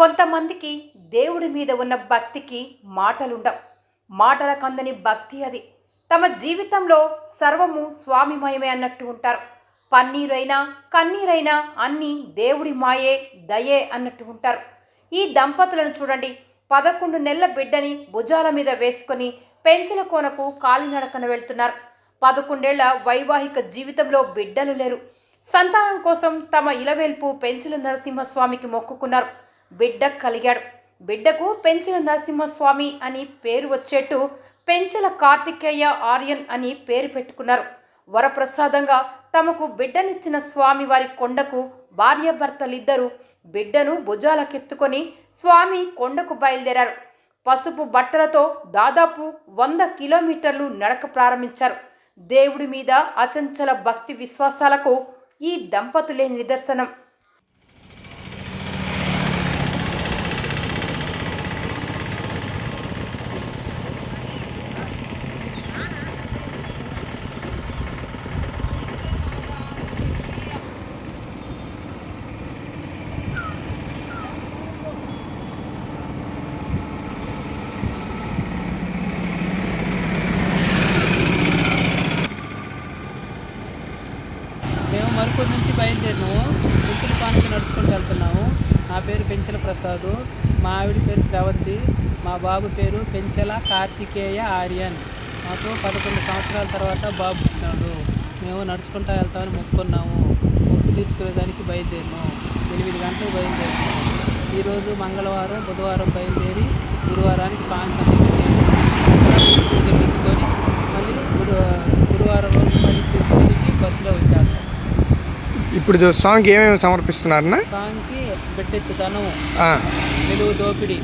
కొంతమందికి దేవుడి మీద ఉన్న భక్తికి మాటలుండవు. మాటల కందని భక్తి అది. తమ జీవితంలో సర్వము స్వామిమయమే అన్నట్టు ఉంటారు. పన్నీరైనా కన్నీరైనా అన్నీ దేవుడి మాయే దయే అన్నట్టు ఉంటారు. ఈ దంపతులను చూడండి. పదకొండు నెలల బిడ్డని భుజాల మీద వేసుకొని పెంచిన కోనకు కాలినడకన వెళ్తున్నారు. పదకొండేళ్ళ వైవాహిక జీవితంలో బిడ్డలు లేరు. సంతానం కోసం తమ ఇలవేల్పు పెంచల నరసింహస్వామికి మొక్కుకున్నారు. బిడ్డ కలిగాడు. బిడ్డకు పెంచిన నరసింహస్వామి అని పేరు వచ్చేట్టు పెంచల కార్తికేయ ఆర్యన్ అని పేరు పెట్టుకున్నారు. వరప్రసాదంగా తమకు బిడ్డనిచ్చిన స్వామి వారి కొండకు భార్యాభర్తలిద్దరూ బిడ్డను భుజాలకెత్తుకొని స్వామి కొండకు బయలుదేరారు. పసుపు బట్టలతో దాదాపు వంద కిలోమీటర్లు నడక ప్రారంభించారు. దేవుడి మీద అచంచల భక్తి విశ్వాసాలకు ఈ దంపతులే నిదర్శనం మేము నేను నుంచి పానికి నడుచుకుంటూ వెళ్తున్నాము. నా పేరు పెంచల ప్రసాద్. మా ఆవిడ పేరు శ్రవంతి. మా బాబు పేరు పెంచల కార్తికేయ ఆర్యన్. మాకు పదకొండు సంవత్సరాల తర్వాత బాబు పుట్టినాడు మేము నడుచుకుంటూ వెళ్తామని మొక్కున్నాము మొక్కు తీర్చుకునేదానికి బయలుదేరినాము ఎనిమిది గంటలకు బయలుదేరినాము ఈరోజు మంగళవారం బుధవారం బయలుదేరి గురువారానికి సాయంత్రం పూజలు తెచ్చుకొని ఇప్పుడు సాంగ్ ఏమేమి సమర్పిస్తున్నారన్న? సాంగ్కి బిడ్డెత్తుతనం నిలువు దోపిడి.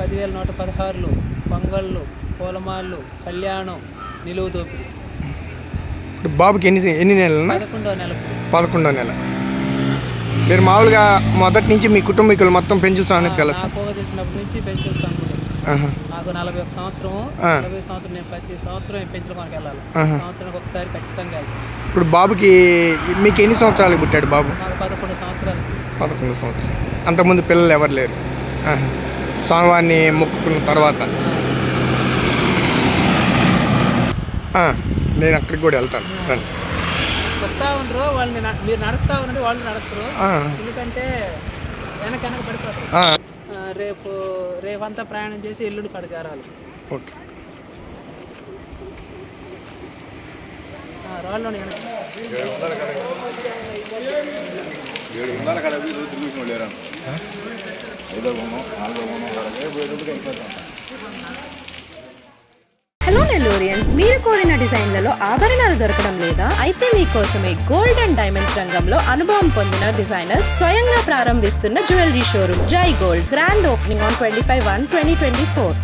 పదివేల నూట పదహారులు. పొంగళ్ళు పూలమాళ్ళు కళ్యాణం నిలువు దోపిడి. ఇప్పుడు బాబుకి ఎన్ని ఎన్ని నెలలన్నా? పదకొండో నెలకు పదకొండో నెల. మీరు మామూలుగా మొదటి నుంచి మీ కుటుంబీకులు మొత్తం పెంచు సాంగ్కి నా వెళ్ళచ్చు పోగ తెచ్చినప్పటి నుంచి సంఘుడు నాకు నలభై ఒక సంవత్సరం. నలభై సంవత్సరం నేను ప్రతి సంవత్సరం పెన్షన్ కొనకి వెళ్ళాలి. సంవత్సరానికి ఒకసారి ఖచ్చితంగా ఇప్పుడు బాబుకి మీకు ఎన్ని సంవత్సరాలు పుట్టాడు బాబు? మాకు పదకొండు సంవత్సరాలు. పదకొండు సంవత్సరం అంతకుముందు పిల్లలు ఎవరు లేరు. స్వామివారిని మొక్కుకున్న తర్వాత. నేను అక్కడికి కూడా వెళ్తాను. రండి. వస్తా ఉండరు వాళ్ళని మీరు నడుస్తా ఉండండి వాళ్ళు నడుస్తారు. ఎందుకంటే వెనక వెనక పడిపోతారు. రేపు రేపంతా ప్రయాణం చేసి ఎల్లుండి కడ చేరాలి ఓకే లేరు? ఐదో నాలుగో పోయేటప్పుడు హలో నెల్లూరియన్స్ మీరు డిజైన్లలో ఆభరణాలు దొరకడం లేదా అయితే మీకోసమే గోల్డ్ అండ్ డైమండ్స్ రంగంలో అనుభవం పొందిన డిజైనర్ స్వయంగా ప్రారంభిస్తున్న jewellery showroom Jai gold grand opening on twenty five one twenty twenty four